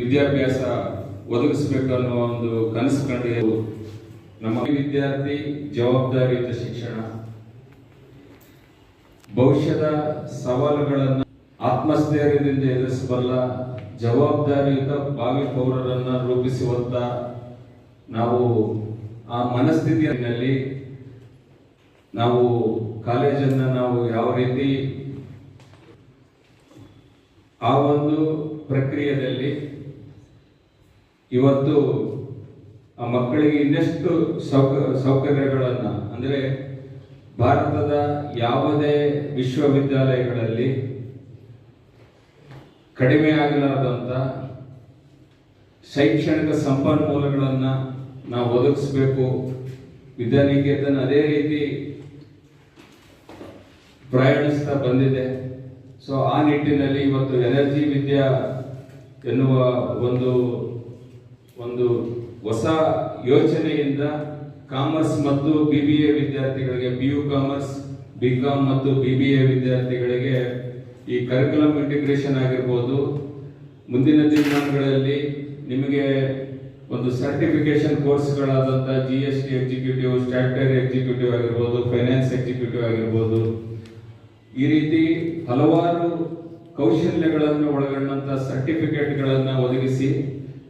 ವಿದ್ಯಾಭ್ಯಾಸ ಒದಗಿಸಬೇಕು ಅನ್ನೋ ಒಂದು ಕನಸು ಕಂಡು ನಮ್ಮ ವಿದ್ಯಾರ್ಥಿ ಜವಾಬ್ದಾರಿಯುತ ಶಿಕ್ಷಣ, ಭವಿಷ್ಯದ ಸವಾಲುಗಳನ್ನು ಆತ್ಮಸ್ಥೈರ್ಯದಿಂದ ಎದುರಿಸಬಲ್ಲ, ಜವಾಬ್ದಾರಿಯುತ ಭಾವಿ ಪೌರರನ್ನ ರೂಪಿಸುವಂತ ನಾವು ಆ ಮನಸ್ಥಿತಿಯಲ್ಲಿ ನಾವು ಕಾಲೇಜನ್ನ ನಾವು ಯಾವ ರೀತಿ ಆ ಒಂದು ಪ್ರಕ್ರಿಯೆಯಲ್ಲಿ ಇವತ್ತು ಆ ಮಕ್ಕಳಿಗೆ ಇನ್ನಷ್ಟು ಸೌಕ, ಸೌಕರ್ಯಗಳನ್ನು, ಅಂದರೆ ಭಾರತದ ಯಾವುದೇ ವಿಶ್ವವಿದ್ಯಾಲಯಗಳಲ್ಲಿ ಕಡಿಮೆ ಆಗಲಾರದಂತ ಶೈಕ್ಷಣಿಕ ಸಂಪನ್ಮೂಲಗಳನ್ನು ನಾವು ಒದಗಿಸಬೇಕು. ವಿದ್ಯಾನಿಕೇತನ ಅದೇ ರೀತಿ ಪ್ರಯಾಣಿಸ್ತಾ ಬಂದಿದೆ. ಸೊ ಆ ನಿಟ್ಟಿನಲ್ಲಿ ಇವತ್ತು ಎನರ್ಜಿ ವಿದ್ಯಾ ಎನ್ನುವ ಒಂದು ಒಂದು ಹೊಸ ಯೋಚನೆಯಿಂದ ಕಾಮರ್ಸ್ ಮತ್ತು ಬಿ ಬಿ ಎ ವಿದ್ಯಾರ್ಥಿಗಳಿಗೆ B U commerce B com ಮತ್ತು ಬಿ ಬಿ ಎ ವಿದ್ಯಾರ್ಥಿಗಳಿಗೆ ಈ ಕರಿಕ್ಯುಲಮ್ ಇಂಟಿಗ್ರೇಷನ್ ಆಗಿರ್ಬೋದು. ಮುಂದಿನ ದಿನಗಳಲ್ಲಿ ನಿಮಗೆ ಒಂದು certification ಕೋರ್ಸ್ಗಳಾದಂಥ G S T executive statutory executive ಆಗಿರ್ಬೋದು ಫೈನಾನ್ಸ್ ಎಕ್ಸಿಕ್ಯೂಟಿವ್ ಆಗಿರ್ಬೋದು. ಈ ರೀತಿ ಹಲವಾರು ಕೌಶಲ್ಯಗಳನ್ನು ಒಳಗೊಂಡಂಥ ಸರ್ಟಿಫಿಕೇಟ್ಗಳನ್ನು ಒದಗಿಸಿ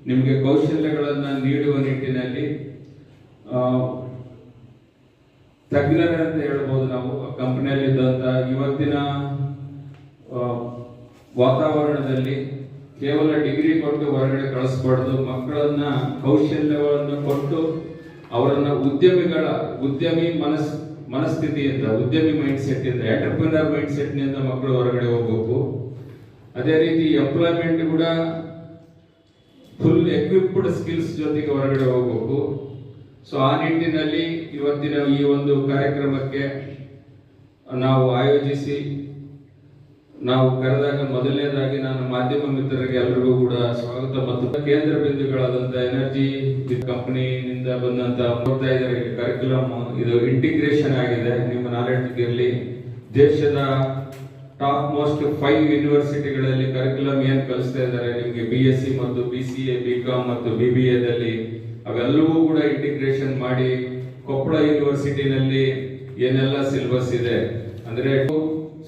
ನಿಮಗೆ ಕೌಶಲ್ಯಗಳನ್ನು ನೀಡುವ ನಿಟ್ಟಿನಲ್ಲಿ ತಜ್ಞರೇ ಅಂತ ಹೇಳ್ಬೋದು ನಾವು. ಕಂಪನಿಯಲ್ಲಿ ಇದ್ದಂತ ಇವತ್ತಿನ ವಾತಾವರಣದಲ್ಲಿ ಕೇವಲ ಡಿಗ್ರಿ ಕೊಟ್ಟು ಹೊರಗಡೆ ಕಳಿಸ್ಬಾರ್ದು. ಮಕ್ಕಳನ್ನ ಕೌಶಲ್ಯವನ್ನು ಕೊಟ್ಟು ಅವರನ್ನ ಉದ್ಯಮಿಗಳ, ಉದ್ಯಮಿ ಮನಸ್, ಮನಸ್ಥಿತಿಯಿಂದ, ಉದ್ಯಮಿ ಮೈಂಡ್ ಸೆಟ್ ಇಂದ ಎಂಟರ್ಪ್ರಿನರ್ ಮೈಂಡ್ ಸೆಟ್ನಿಂದ ಮಕ್ಕಳು ಹೊರಗಡೆ ಹೋಗ್ಬೇಕು. ಅದೇ ರೀತಿ ಎಂಪ್ಲಾಯ್ಮೆಂಟ್ ಕೂಡ ಫುಲ್ ಎಕ್ವಿಪ್ಡ್ ಸ್ಕಿಲ್ಸ್ ಜೊತೆಗೆ ಹೊರಗಡೆ ಹೋಗಬೇಕು. ಸೊ ಆ ನಿಟ್ಟಿನಲ್ಲಿ ಇವತ್ತಿನ ಈ ಒಂದು ಕಾರ್ಯಕ್ರಮಕ್ಕೆ ನಾವು ಆಯೋಜಿಸಿ, ನಾವು ಕರೆದಾಗ ಮೊದಲನೇದಾಗಿ ನಾನು ಮಾಧ್ಯಮ ಮಿತ್ರರಿಗೆ ಎಲ್ಲರಿಗೂ ಕೂಡ ಸ್ವಾಗತ ಮತ್ತು ಕೇಂದ್ರ ಬಿಂದುಗಳಾದಂತ ಎನರ್ಜಿ ಕಂಪನಿಯಿಂದ ಬಂದಂತ ಮೂವತ್ತೈದರ ಕರಿಕ್ಯುಲಮ್ ಇದು ಇಂಟಿಗ್ರೇಷನ್ ಆಗಿದೆ. ನಿಮ್ಮ ನಾಲೆಡ್ಜ್ ಇರಲಿ. ದೇಶದ ಟಾಪ್ ಮೋಸ್ಟ್ ಫೈವ್ ಯೂನಿವರ್ಸಿಟಿಗಳಲ್ಲಿ ಕರಿಕ್ಯುಲಮ್ ಏನು ಕಲಿಸ್ತಾ ಇದ್ದಾರೆ? ನಿಮಗೆ ಬಿ ಎಸ್ ಸಿ ಮತ್ತು B C A B com ಮತ್ತು ಬಿ ಬಿ ಎದಲ್ಲಿ ಅವೆಲ್ಲವೂ ಕೂಡ ಇಂಟಿಗ್ರೇಷನ್ ಮಾಡಿ ಕೊಪ್ಪಳ ಯೂನಿವರ್ಸಿಟಿನಲ್ಲಿ ಏನೆಲ್ಲ ಸಿಲೆಬಸ್ ಇದೆ? ಅಂದ್ರೆ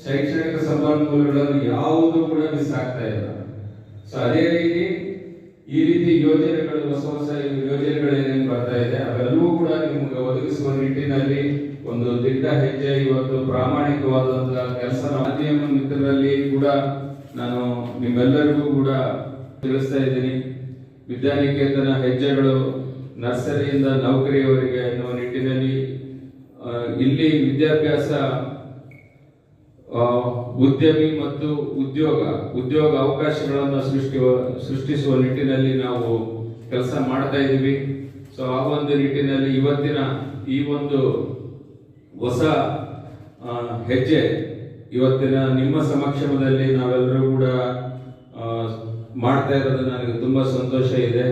ಶೈಕ್ಷಣಿಕ ಸಂಪನ್ಮೂಲಗಳನ್ನು ಯಾವುದು ಕೂಡ ಮಿಸ್ ಆಗ್ತಾ ಇಲ್ಲ. ಸೊ ಅದೇ ರೀತಿ ಈ ರೀತಿ ಯೋಜನೆಗಳು, ಹೊಸ ಹೊಸ ಯೋಜನೆಗಳು ಏನೇನು ಬರ್ತಾ ಇದೆ, ಅವೆಲ್ಲವೂ ಕೂಡ ನಿಮ್ಗೆ ಒದಗಿಸುವ ನಿಟ್ಟಿನಲ್ಲಿ ಒಂದು ದಿಟ್ಟ ಹೆಜ್ಜೆ, ಇವತ್ತು ಪ್ರಾಮಾಣಿಕವಾದಂತಹ ಕೆಲಸ ಮಾಧ್ಯಮ ಮಿತ್ರರಲ್ಲಿ ಕೂಡ ನಾನು ನಿಮ್ಮೆಲ್ಲರಿಗೂ ಕೂಡ ತಿಳಿಸ್ತಾ ಇದ್ದೀನಿ. ವಿದ್ಯಾನಿಕೇತನ ಹೆಜ್ಜೆಗಳು ನರ್ಸರಿಯಿಂದ ನೌಕರಿಯವರಿಗೆ ಎನ್ನುವ ನಿಟ್ಟಿನಲ್ಲಿ ಇಲ್ಲಿ ವಿದ್ಯಾಭ್ಯಾಸ ಉದ್ಯಮಿ ಮತ್ತು ಉದ್ಯೋಗ ಉದ್ಯೋಗ ಅವಕಾಶಗಳನ್ನು ಸೃಷ್ಟಿ ಸೃಷ್ಟಿಸುವ ನಿಟ್ಟಿನಲ್ಲಿ ನಾವು ಕೆಲಸ ಮಾಡ್ತಾ ಇದ್ದೀವಿ. ಸೊ ಆ ಒಂದು ನಿಟ್ಟಿನಲ್ಲಿ ಇವತ್ತಿನ ಈ ಒಂದು ಹೊಸ ಹೆಜ್ಜೆ ಇವತ್ತಿನ ನಿಮ್ಮ ಸಮಕ್ಷಮದಲ್ಲಿ ನಾವೆಲ್ಲರೂ ಕೂಡ ಮಾಡ್ತಾ ಇರೋದು ನನಗೆ ತುಂಬಾ ಸಂತೋಷ ಇದೆ.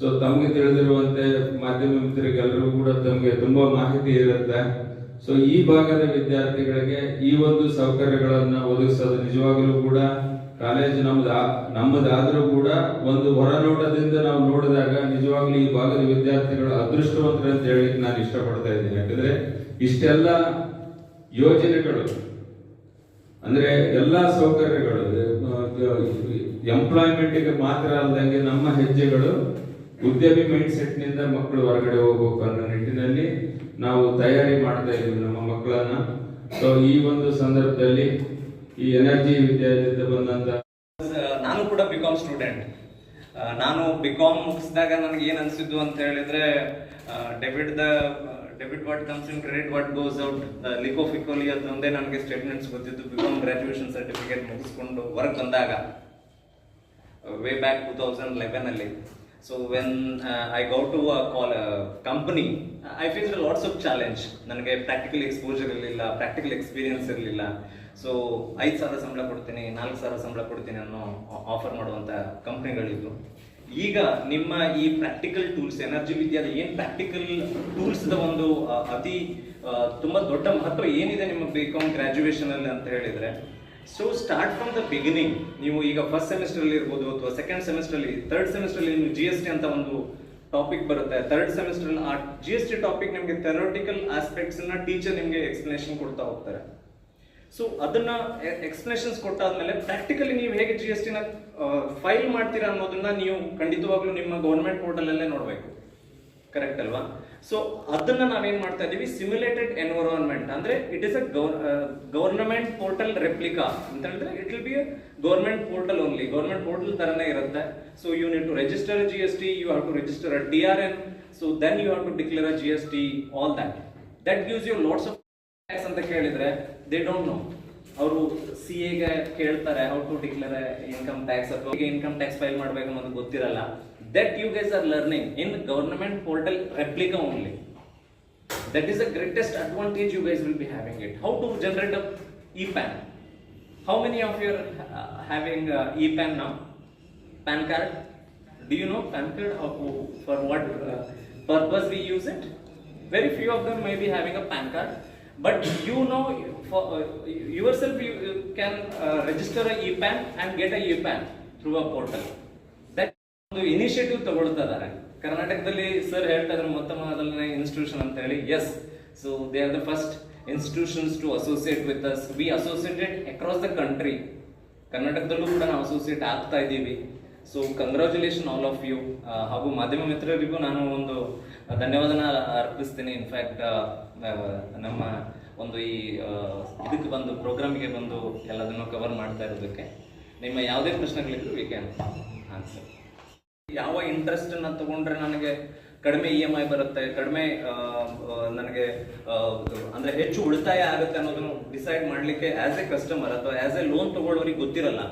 ಸೊ ತಮಗೆ ತಿಳಿದಿರುವಂತೆ ಮಾಧ್ಯಮ ಮಿತ್ರರಿಗೆಲ್ಲರಿಗೂ ಕೂಡ ತಮಗೆ ತುಂಬಾ ಮಾಹಿತಿ ಇರುತ್ತೆ. ಸೊ ಈ ಭಾಗದ ವಿದ್ಯಾರ್ಥಿಗಳಿಗೆ ಈ ಒಂದು ಸೌಕರ್ಯಗಳನ್ನ ಒದಗಿಸೋದು ನಿಜವಾಗಲೂ ಕೂಡ ಕಾಲೇಜ್ ನಮ್ದು ನಮ್ಮದಾದ್ರೂ ಕೂಡ ಒಂದು ಹೊರನೋಟದಿಂದ ನಾವು ನೋಡಿದಾಗ ನಿಜವಾಗ್ಲೂ ಈ ಭಾಗದ ವಿದ್ಯಾರ್ಥಿಗಳು ಅದೃಷ್ಟವಂತರ ಅಂತ ಹೇಳಿ ನಾನು ಇಷ್ಟಪಡ್ತಾ ಇದ್ದೀನಿ. ಯಾಕಂದ್ರೆ ಇಷ್ಟೆಲ್ಲ ಯೋಜನೆಗಳು, ಅಂದ್ರೆ ಎಲ್ಲಾ ಸೌಕರ್ಯಗಳು ಎಂಪ್ಲಾಯ್ಮೆಂಟ್ಗೆ ಮಾತ್ರ ಅಲ್ಲದಂಗೆ ನಮ್ಮ ಹೆಜ್ಜೆಗಳು ಉದ್ಯಮಿ ಮೈಂಡ್ ಸೆಟ್ನಿಂದ ಮಕ್ಕಳು ಹೊರಗಡೆ ಹೋಗ್ಬೇಕು ಅನ್ನೋ ನಿಟ್ಟಿನಲ್ಲಿ ನಾವು ತಯಾರಿ ಮಾಡ್ತಾ ಇದ್ದೀವಿ ನಮ್ಮ ಮಕ್ಕಳನ್ನ. ಸೊ ಈ ಒಂದು ಸಂದರ್ಭದಲ್ಲಿ ಈ ಎನರ್ಜಿ ವಿದ್ಯಾಲಯದಿಂದ ಬಂದಂತ ನಾನು ಕೂಡ ಬಿ ಕಾಮ್ ಸ್ಟೂಡೆಂಟ್ ನಾನು ಬಿ ಕಾಮ್ ಮುಗಿಸಿದಾಗ ನನಗೆ ಏನು ಅನಿಸಿದ್ದು ಅಂತ ಹೇಳಿದ್ರೆ debit the debit what comes in credit what goes out ಲಿಕೋ ಫಿಕೋಲಿ ಅದೊಂದೇ ನನಗೆ ಸ್ಟೇಟ್ಮೆಂಟ್ಸ್ ಗೊತ್ತಿದ್ದು ಬಿ ಕಾಮ್ ಸರ್ಟಿಫಿಕೇಟ್ ಮುಗಿಸ್ಕೊಂಡು ವರ್ಕ್ ಬಂದಾಗ way back two thousand ಲೆವೆನಲ್ಲಿ so when I go to a call company I face lots of challenge ನನಗೆ practical exposure ಇರಲಿಲ್ಲ practical experience ಇರಲಿಲ್ಲ. So ಐದು ಸಾವಿರ ಸಂಬಳ ಕೊಡ್ತೀನಿ, ನಾಲ್ಕು ಸಾವಿರ ಸಂಬಳ ಕೊಡ್ತೀನಿ ಅನ್ನೋ ಆಫರ್ ಮಾಡುವಂಥ ಕಂಪ್ನಿಗಳಿದ್ದು ಈಗ ನಿಮ್ಮ ಈ ಪ್ರಾಕ್ಟಿಕಲ್ ಟೂಲ್ಸ್ ಎನರ್ಜಿ ವಿದ್ಯಾದ ಏನು ಪ್ರಾಕ್ಟಿಕಲ್ ಟೂಲ್ಸ್ದ ಒಂದು ಅತಿ ತುಂಬ ದೊಡ್ಡ ಮಹತ್ವ ಏನಿದೆ ನಿಮ್ಮ ಬಿ ಕಾಮ್ ಗ್ರ್ಯಾಜುಯೇಷನಲ್ಲಿ ಅಂತ ಹೇಳಿದ್ರೆ? So start from the beginning ನೀವು ಈಗ ಫಸ್ಟ್ ಸೆಮಿಸ್ಟರ್ ಅಲ್ಲಿ ಇರ್ಬೋದು ಅಥವಾ ಸೆಕೆಂಡ್ ಸೆಮಿಸ್ಟರ್ ಅಲ್ಲಿ ಥರ್ಡ್ ಸೆಮಿಸ್ಟರ್ ನೀವು ಜಿ ಎಸ್ ಟಿ ಅಂತ ಒಂದು ಟಾಪಿಕ್ ಬರುತ್ತೆ. ಥರ್ಡ್ ಸೆಮಿಸ್ಟರ್ ಆ ಜಿ ಎಸ್ ಟಿ ಟಾಪಿಕ್ ನಿಮಗೆ ಥೆರೋಟಿಕಲ್ ಆಸ್ಪೆಕ್ಟ್ಸ್ ಟೀಚರ್ ನಿಮಗೆ ಎಕ್ಸ್ಪ್ಲನೇಷನ್ ಕೊಡ್ತಾ ಹೋಗ್ತಾರೆ. ಸೊ ಅದನ್ನ ಎಕ್ಸ್ಪ್ಲನೇಷನ್ಸ್ ಕೊಟ್ಟಾದ್ಮೇಲೆ ಪ್ರಾಕ್ಟಿಕಲಿ ನೀವು ಹೇಗೆ ಜಿ ಎಸ್ ಟಿನ ಫೈಲ್ ಮಾಡ್ತೀರಾ ಅನ್ನೋದನ್ನ ನೀವು ಖಂಡಿತವಾಗ್ಲೂ ನಿಮ್ಮ ಗೌರ್ಮೆಂಟ್ ಪೋರ್ಟಲ್ ಅಲ್ಲೇ ನೋಡಬೇಕು. ಕರೆಕ್ಟ್ ಅಲ್ವಾ? ಸೊ ಅದನ್ನ ನಾವೇನ್ ಮಾಡ್ತಾ ಇದೀವಿ? ಸಿಮ್ಯುಲೇಟೆಡ್ ಎನ್ವಿರಾನ್ಮೆಂಟ್ ಅಂದ್ರೆ it is a government portal replica ಅಂತ ಹೇಳಿದ್ರೆ it will be a government portal only government portal ತರನೇ ಇರುತ್ತೆ. So you need to register G S T you have to register a D R N so then you have to declare a G S T all that that gives you lots of tax ಅಂತ ಕೇಳಿದ್ರೆ they don't know ಅವರು C ಎಗೆ ಕೇಳ್ತಾರೆ how to declare income tax ಅಥವಾ income tax file ಮಾಡ್ಬೇಕು ಅನ್ನೋದು ಗೊತ್ತಿರಲ್ಲ. that you guys are learning in government portal replica only. That is the greatest advantage you guys will be having it. How to generate a EPAN? How many of you are uh, having uh, EPAN now? PAN card? Do you know PAN card? For what uh, purpose we use it? Very few of them may be having a PAN card. But you know, for uh, yourself, you, you can uh, register a EPAN and get a EPAN through a portal. Initiative ತಗೊಳ್ತಾ ಇದ್ದಾರೆ. ಕರ್ನಾಟಕದಲ್ಲಿ sir ಹೇಳ್ತಾ ಇದ್ರೆ ಮೊತ್ತ ಮೊದಲನೇ institution ಅಂತ ಹೇಳಿ. Yes so they are the first institutions to associate with us we associated across the country ಕರ್ನಾಟಕದಲ್ಲೂ ಕೂಡ ನಾವು ಅಸೋಸಿಯೇಟ್ ಆಗ್ತಾ ಇದ್ದೀವಿ. So congratulation all of you ಹಾಗೂ ಮಾಧ್ಯಮ ಮಿತ್ರರಿಗೂ ನಾನು ಒಂದು ಧನ್ಯವಾದನ ಅರ್ಪಿಸ್ತೀನಿ. ಇನ್ಫ್ಯಾಕ್ಟ್ ನಮ್ಮ ಒಂದು ಈ ಇದಕ್ಕೆ ಬಂದು ಪ್ರೋಗ್ರಾಮ್ಗೆ ಬಂದು ಎಲ್ಲದನ್ನು ಕವರ್ ಮಾಡ್ತಾ ಇರೋದಕ್ಕೆ. ನಿಮ್ಮ ಯಾವುದೇ ಪ್ರಶ್ನೆಗಳಿದ್ರು ವಿ ಕ್ಯಾನ್ ಆನ್ಸರ್ ಯಾವ ಇಂಟ್ರೆಸ್ಟ್ ಅನ್ನ ತಗೊಂಡ್ರೆ ನನಗೆ ಕಡಿಮೆ ಇ ಎಂ ಐ ಬರುತ್ತೆ, ಕಡಿಮೆ ನನಗೆ ಅಂದ್ರೆ ಹೆಚ್ಚು ಉಳಿತಾಯ ಆಗುತ್ತೆ ಅನ್ನೋದನ್ನು ಡಿಸೈಡ್ ಮಾಡ್ಲಿಕ್ಕೆ ಆಸ್ ಎ ಕಸ್ಟಮರ್ ಅಥವಾ ಆಸ್ ಎ ಲೋನ್ ತಗೊಳ್ಳೋರಿಗೆ ಗೊತ್ತಿರಲ್ಲ.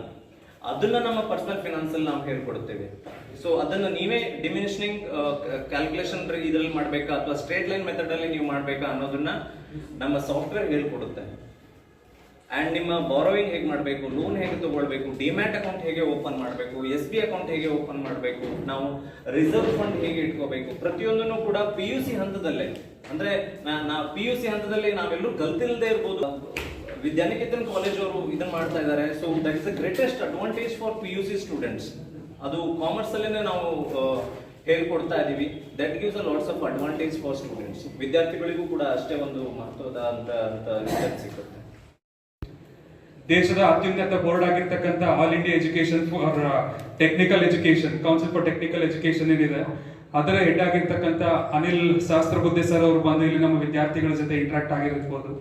ಅದನ್ನ ನಮ್ಮ ಪರ್ಸನಲ್ ಫಿನಾನ್ಸ್ ಅಲ್ಲಿ ನಾವು ಹೇಳ್ಕೊಡ್ತೇವೆ. ಸೊ ಅದನ್ನ ನೀವೇ ಡಿಮಿನಿಷನಿಂಗ್ ಕ್ಯಾಲ್ಕುಲೇಷನ್ ಇದ್ರಲ್ಲಿ ಮಾಡ್ಬೇಕಾ ಅಥವಾ ಸ್ಟ್ರೇಟ್ ಲೈನ್ ಮೆಥಡ್ ಅಲ್ಲಿ ನೀವು ಮಾಡ್ಬೇಕಾ ಅನ್ನೋದನ್ನ ನಮ್ಮ ಸಾಫ್ಟ್ವೇರ್ ಹೇಳ್ಕೊಡುತ್ತೆ. ಅಂಡ್ ನಿಮ್ಮ ಬಾರೋವಿಂಗ್ ಹೇಗೆ ಮಾಡಬೇಕು? ಲೋನ್ ಹೇಗೆ ತಗೊಳ್ಬೇಕು? ಡಿಮ್ಯಾಟ್ ಅಕೌಂಟ್ ಹೇಗೆ ಓಪನ್ ಮಾಡಬೇಕು? ಎಸ್ ಬಿ ಅಕೌಂಟ್ ಹೇಗೆ ಓಪನ್ ಮಾಡಬೇಕು? ನಾವು ರಿಸರ್ವ್ ಫಂಡ್ ಹೇಗೆ ಇಟ್ಕೋಬೇಕು? ಪ್ರತಿಯೊಂದನ್ನು ಕೂಡ ಪಿ ಯು ಸಿ ಹಂತದಲ್ಲೇ. ಅಂದ್ರೆ ನಾ- ಪಿ ಯು ಸಿ ಹಂತದಲ್ಲಿ ನಾವೆಲ್ಲರೂ ಕಲ್ತಿಲ್ಲದೆ ಇರ್ಬೋದು. ವಿದ್ಯಾನಿಕೇತನ್ ಕಾಲೇಜ್ ಅವರು ಇದನ್ನ ಮಾಡ್ತಾ ಇದ್ದಾರೆ so that is the greatest advantage for P U C students ಅದು ಕಾಮರ್ಸ್ ಅಲ್ಲೇ ನಾವು ಹೇಳ್ಕೊಡ್ತಾ ಇದೀವಿ. That gives a lots of advantage for students ವಿದ್ಯಾರ್ಥಿಗಳಿಗೂ ಕೂಡ ಅಷ್ಟೇ ಒಂದು ಮಹತ್ವದ ಅಂತ ಅಂತ ಸಿಗುತ್ತೆ. ದೇಶದ ಅತ್ಯುನ್ನತ ಬೋರ್ಡ್ ಆಗಿರ್ತಕ್ಕಂಥ All India education for technical education council for technical education ಏನಿದೆ, ಅದರ ಹೆಡ್ ಆಗಿರ್ತಕ್ಕಂಥ ಅನಿಲ್ ಶಾಸ್ತ್ರಬುದ್ಧಿ ಸರ್ ಅವರು ಬಂದು ಇಲ್ಲಿ ನಮ್ಮ ವಿದ್ಯಾರ್ಥಿಗಳ ಜೊತೆ ಇಂಟ್ರಾಕ್ಟ್ ಆಗಿರ್ಬೋದು.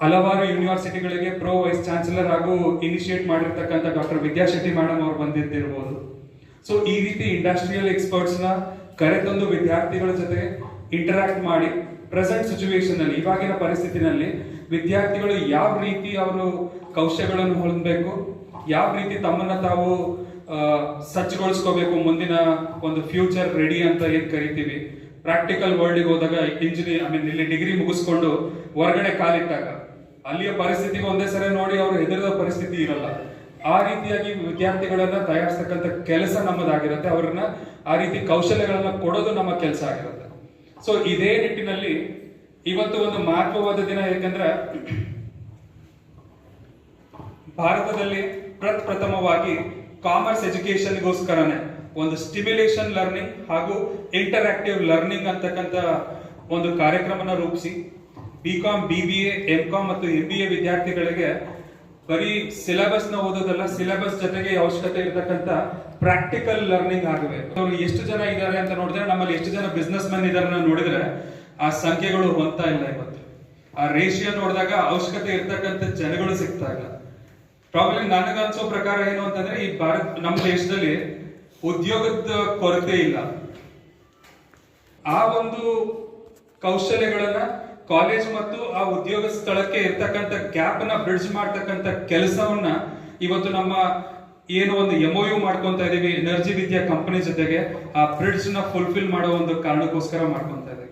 ಹಲವಾರು ಯೂನಿವರ್ಸಿಟಿಗಳಿಗೆ ಪ್ರೊ ವೈಸ್ ಚಾನ್ಸಲರ್ ಹಾಗೂ ಇನಿಷಿಯೇಟ್ ಮಾಡಿರ್ತಕ್ಕಂಥ ಡಾಕ್ಟರ್ ವಿದ್ಯಾಶೆಟ್ಟಿ ಮೇಡಮ್ ಅವರು ಬಂದಿದ್ದಿರ್ಬೋದು. ಸೊ ಈ ರೀತಿ ಇಂಡಸ್ಟ್ರಿಯಲ್ ಎಕ್ಸ್ಪರ್ಟ್ಸ್ನ ಕರೆತಂದು ವಿದ್ಯಾರ್ಥಿಗಳ ಜೊತೆ ಇಂಟರಾಕ್ಟ್ ಮಾಡಿ ಪ್ರೆಸೆಂಟ್ ಸಿಚುವೇಶನ್ ಅಲ್ಲಿ, ಇವಾಗಿನ ಪರಿಸ್ಥಿತಿನಲ್ಲಿ ವಿದ್ಯಾರ್ಥಿಗಳು ಯಾವ ರೀತಿ ಅವರು ಕೌಶಲ್ಯಗಳನ್ನು ಹೊಂದಬೇಕು, ಯಾವ ರೀತಿ ತಮ್ಮನ್ನ ತಾವು ಸಜ್ಜುಗೊಳಿಸ್ಕೋಬೇಕು, ಮುಂದಿನ ಒಂದು ಫ್ಯೂಚರ್ ರೆಡಿ ಅಂತ ಏನ್ ಕರಿತೀವಿ? ಪ್ರಾಕ್ಟಿಕಲ್ ವರ್ಲ್ಡ್ಗೆ ಹೋದಾಗ ಇಂಜಿನಿಯರ್ ಐ ಮೀನ್ ಇಲ್ಲಿ ಡಿಗ್ರಿ ಮುಗಿಸ್ಕೊಂಡು ಹೊರಗಡೆ ಕಾಲಿಟ್ಟಾಗ, ಅಲ್ಲಿಯ ಪರಿಸ್ಥಿತಿಗೆ ಒಂದೇ ಸರಿ ನೋಡಿ ಅವರು ಹೆದರಿದ ಪರಿಸ್ಥಿತಿ ಇರಲ್ಲ. ಆ ರೀತಿಯಾಗಿ ವಿದ್ಯಾರ್ಥಿಗಳನ್ನ ತಯಾರಿಸ್ತಕ್ಕಂಥ ಕೆಲಸ ನಮ್ಮದಾಗಿರುತ್ತೆ, ಅವ್ರನ್ನ ಆ ರೀತಿ ಕೌಶಲ್ಯಗಳನ್ನ ಕೊಡೋದು ನಮ್ಮ ಕೆಲಸ ಆಗಿರುತ್ತೆ. ಸೊ ಇದೇ ನಿಟ್ಟಿನಲ್ಲಿ ಇವತ್ತು ಒಂದು ಮಹತ್ವವಾದ ದಿನ ಯಾಕಂದ್ರೆ ಭಾರತದಲ್ಲಿ ಪ್ರಥಮವಾಗಿ ಕಾಮರ್ಸ್ ಎಜುಕೇಶನ್ಗೋಸ್ಕರನೇ ಒಂದು ಸ್ಟಿಮ್ಯುಲೇಷನ್ ಲರ್ನಿಂಗ್ ಹಾಗೂ ಇಂಟರಾಕ್ಟಿವ್ ಲರ್ನಿಂಗ್ ಅಂತಕ್ಕಂಥ ಒಂದು ಕಾರ್ಯಕ್ರಮನ ರೂಪಿಸಿ B com B B A M com ಮತ್ತು ಎಂ ಬಿ ಎ ವಿದ್ಯಾರ್ಥಿಗಳಿಗೆ ಬರೀ ಸಿಲೆಬಸ್ನ ಓದೋದಲ್ಲ, ಸಿಲೆಬಸ್ ಜೊತೆಗೆ ಅವಶ್ಯಕತೆ ಇರತಕ್ಕಂತ ಪ್ರಾಕ್ಟಿಕಲ್ ಲರ್ನಿಂಗ್ ಆಗಬೇಕು ಎಷ್ಟು ಜನ ಇದ್ದಾರೆ ಅಂತ ನೋಡಿದ್ರೆ ನಮ್ಮಲ್ಲಿ ಎಷ್ಟು ಜನ ಬಿಸ್ನೆಸ್ ಮ್ಯಾನ್ ಇದಾರೆ ನೋಡಿದ್ರೆ ಆ ಸಂಖ್ಯೆಗಳು ಹೊಂದ್ತಾ ಇಲ್ಲ ಇವತ್ತು. ಆ ರೇಷಿಯೋ ನೋಡಿದಾಗ ಅವಶ್ಯಕತೆ ಇರ್ತಕ್ಕಂಥ ಜನಗಳು ಸಿಗ್ತಾ ಇಲ್ಲ. ಪ್ರಾಬ್ಲಮ್ ನನಗನ್ಸೋ ಪ್ರಕಾರ ಏನು ಅಂತಂದ್ರೆ ಈ ಭಾರತ, ನಮ್ಮ ದೇಶದಲ್ಲಿ ಉದ್ಯೋಗದ ಕೊರತೆ ಇಲ್ಲ. ಆ ಒಂದು ಕೌಶಲ್ಯಗಳನ್ನ ಕಾಲೇಜ್ ಮತ್ತು ಆ ಉದ್ಯೋಗ ಸ್ಥಳಕ್ಕೆ ಇರ್ತಕ್ಕಂಥ ಗ್ಯಾಪ್ನ ಬ್ರಿಡ್ಜ್ ಮಾಡ್ತಕ್ಕಂಥ ಕೆಲಸವನ್ನ ಇವತ್ತು ನಮ್ಮ ಏನು ಒಂದು ಎಂಒ ಯು ಮಾಡ್ಕೊಂತ ಇದೀವಿ ಎನರ್ಜಿ ವಿದ್ಯಾ ಕಂಪನಿ ಜೊತೆಗೆ ಆ ಬ್ರಿಡ್ಜ್ನ ಫುಲ್ಫಿಲ್ ಮಾಡೋ ಒಂದು ಕಾರಣಕ್ಕೋಸ್ಕರ ಮಾಡ್ಕೊಂತ ಇದೀವಿ.